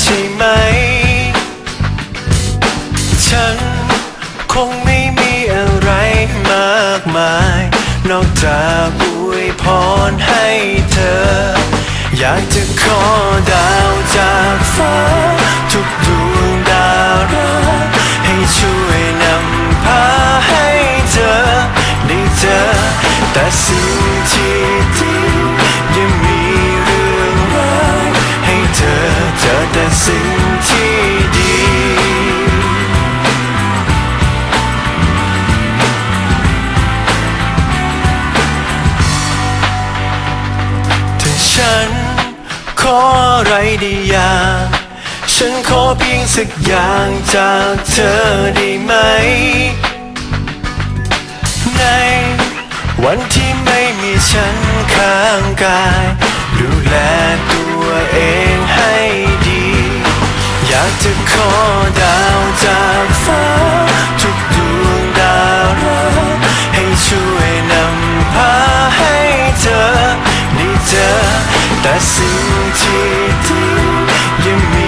ใช่ไหม ฉันคงไม่มีอะไรมากมาย นอกจากอวยพรให้เธอ อยากจะขอดาวจาก ออะไรได้อย่างฉันขอเพียงสักอย่างจากเธอได้ไหม ในวันที่ไม่มีฉันข้างกาย ดูแลตัวเองให้ดี อยากจะขอได สิ่งที่ดียังมี